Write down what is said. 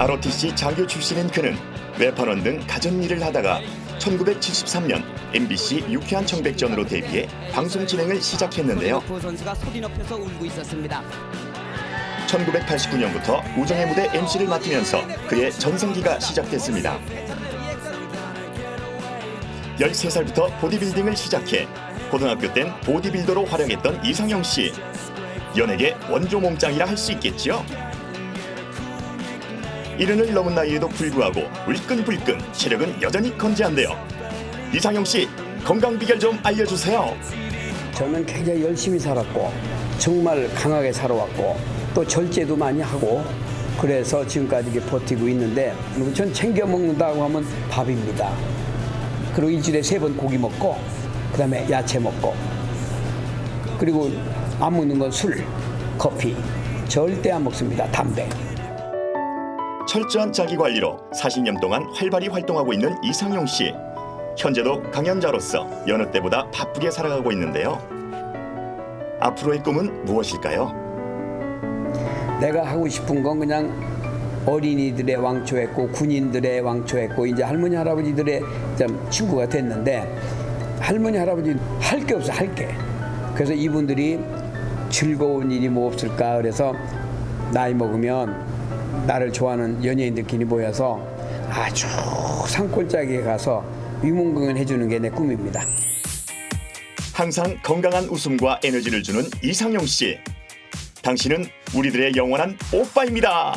ROTC 장교 출신인 그는 외판원 등 가전 일을 하다가 1973년 MBC 유쾌한 청백전으로 데뷔해 방송 진행을 시작했는데요. 고 선수가 소리 높여서 울고 있었습니다. 1989년부터 우정의 무대 MC를 맡으면서 그의 전성기가 시작됐습니다. 13살부터 보디빌딩을 시작해 고등학교 땐 보디빌더로 활약했던 이상영 씨. 연예계 원조 몸짱이라 할 수 있겠지요. 이른을 넘은 나이에도 불구하고 울끈불끈 체력은 여전히 건재한데요. 이상영 씨 건강 비결 좀 알려주세요. 저는 굉장히 열심히 살았고 정말 강하게 살아왔고 또 절제도 많이 하고 그래서 지금까지 이렇게 버티고 있는데 전 챙겨 먹는다고 하면 밥입니다. 그리고 일주일에 세 번 고기 먹고 그다음에 야채 먹고 그리고 안 먹는 건 술, 커피 절대 안 먹습니다. 담배. 철저한 자기 관리로 40년 동안 활발히 활동하고 있는 이상용 씨. 현재도 강연자로서 여느 때보다 바쁘게 살아가고 있는데요. 앞으로의 꿈은 무엇일까요? 내가 하고 싶은 건 그냥 어린이들의 왕초했고 군인들의 왕초했고 이제 할머니 할아버지들의 좀 친구가 됐는데 할머니 할아버지 할 게 없어 할 게. 그래서 이분들이 즐거운 일이 뭐 없을까 그래서 나이 먹으면 나를 좋아하는 연예인들끼리 모여서 아주 산골짜기에 가서 위문 공연 해 주는 게 내 꿈입니다. 항상 건강한 웃음과 에너지를 주는 이상용 씨. 당신은 우리들의 영원한 오빠입니다.